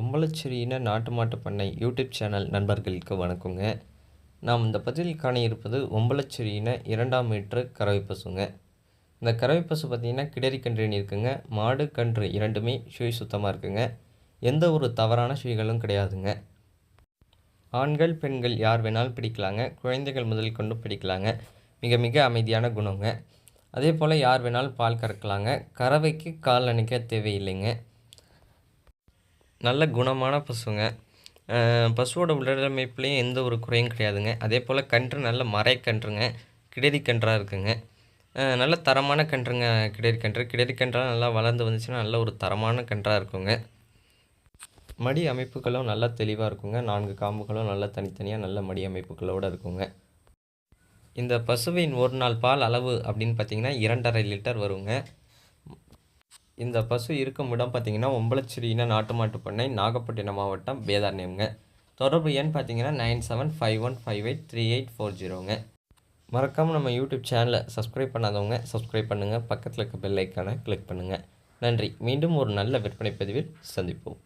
உம்பளச்சேரியின நாட்டு மாட்டு பண்ணை யூடியூப் சேனல் நண்பர்களுக்கு வணக்கங்க. நாம் இந்த பதிவில் காண இருப்பது உம்பளச்சேரியின இரண்டாம் மீட்ரு கறவை பசுங்க. இந்த கறவை பசு பார்த்திங்கன்னா கிடரி கன்றுன்னு இருக்குங்க. மாடு கன்று இரண்டுமே சுழி சுத்தமாக இருக்குங்க. எந்த ஒரு தவறான சுழிகளும் கிடையாதுங்க. ஆண்கள் பெண்கள் யார் வேணாலும் பிடிக்கலாங்க. குழந்தைகள் முதல் கொண்டு பிடிக்கலாங்க. மிக மிக அமைதியான குணங்க. அதே போல் யார் வேணாலும் பால் கறக்கலாங்க. கறவைக்கு கால் அணைக்க தேவையில்லைங்க. நல்ல குணமான பசுங்க. பசுவோட உடலமைப்புலேயும் எந்த ஒரு குறையும் கிடையாதுங்க. அதே போல் கன்று நல்ல மரைக்கன்றுங்க கிடரி கன்றாக இருக்குங்க. நல்ல தரமான கன்றுங்க கிடரி கன்று. கிடரி கன்றாக நல்லா வளர்ந்து வந்துச்சுன்னா நல்ல ஒரு தரமான கன்றாக இருக்குங்க. மடி அமைப்புகளும் நல்லா தெளிவாக இருக்குங்க. நான்கு காம்புகளும் நல்லா தனித்தனியாக நல்ல மடி அமைப்புகளோடு இருக்குங்க. இந்த பசுவின் ஒரு நாள் பால் அளவு அப்படின்னு பார்த்தீங்கன்னா இரண்டரை லிட்டர் வருங்க. இந்த பசு இருக்கும் இடம் பார்த்தீங்கன்னா ஒம்பலச்சிரியின நாட்டு மாட்டு பண்ணை நாகப்பட்டினம் மாவட்டம் வேதாரண்யம்ங்க தொடர்பு எண் பார்த்தீங்கன்னா nine seven five one five eight three eight four ஜீரோங்க. மறக்காமல் நம்ம யூடியூப் சேனலை சப்ஸ்கிரைப் பண்ணாதவங்க சப்ஸ்கிரைப் பண்ணுங்கள் பக்கத்தில் இருக்க பெல் ஐக்கானை கிளிக் பண்ணுங்கள் நன்றி. மீண்டும் ஒரு நல்ல விற்பனை பதிவில் சந்திப்போம்.